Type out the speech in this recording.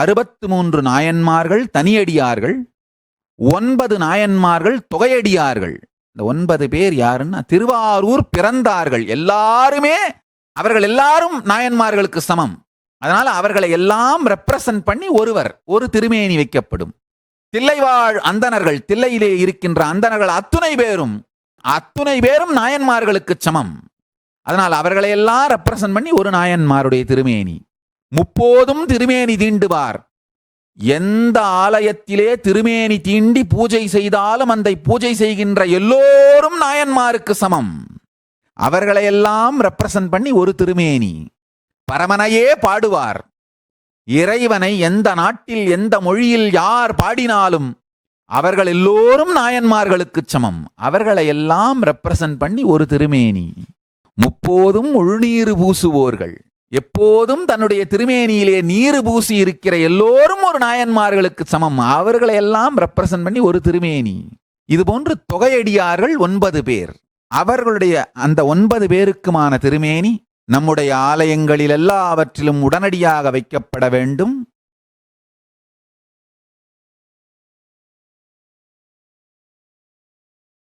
அறுபத்து மூன்று நாயன்மார்கள் தனியடியார்கள் ஒன்பது நாயன்மார்கள் தொகையடியார்கள். இந்த ஒன்பது பேர் யாருன்னா திருவாரூர் பிறந்தார்கள். எல்லாருமே அவர்கள் எல்லாரும் நாயன்மார்களுக்கு சமம். அதனால அவர்களை எல்லாம் ரெப்ரசன்ட் பண்ணி ஒருவர் ஒரு திருமேனி வைக்கப்படும். தில்லைவாழ் அந்தணர்கள் தில்லையிலே இருக்கின்ற அந்தனர்கள் அத்துணை பேரும் அத்துணை பேரும் நாயன்மார்களுக்கு சமம். அதனால் அவர்களை எல்லாம் ரெப்ரசன்ட் பண்ணி ஒரு நாயன்மாருடைய திருமேனி. முப்போதும் திருமேனி தீண்டுவார். எந்த ஆலயத்திலே திருமேனி தீண்டி பூஜை செய்தாலும் அந்த பூஜை செய்கின்ற எல்லோரும் நாயன்மாருக்கு சமம். அவர்களையெல்லாம் ரெப்ரசன்ட் பண்ணி ஒரு திருமேனி. பரமனையே பாடுவார். இறைவனை எந்த நாட்டில் எந்த மொழியில் யார் பாடினாலும் அவர்கள் எல்லோரும் நாயன்மார்களுக்கு சமம். அவர்களை எல்லாம் ரெப்ரசன்ட் பண்ணி ஒரு திருமேனி. முப்போதும் உள்நீர் பூசுவோர்கள். எப்போதும் தன்னுடைய திருமேனியிலே நீர் பூசி இருக்கிற எல்லோரும் ஒரு நாயன்மார்களுக்கு சமம். அவர்களை எல்லாம் ரெப்ரசன்ட் பண்ணி ஒரு திருமேனி. இது போன்று தொகையடியார்கள் ஒன்பது பேர். அவர்களுடைய அந்த ஒன்பது பேருக்குமான திருமேனி நம்முடைய ஆலயங்களில் எல்லாவற்றிலும் உடனடியாக வைக்கப்பட வேண்டும்.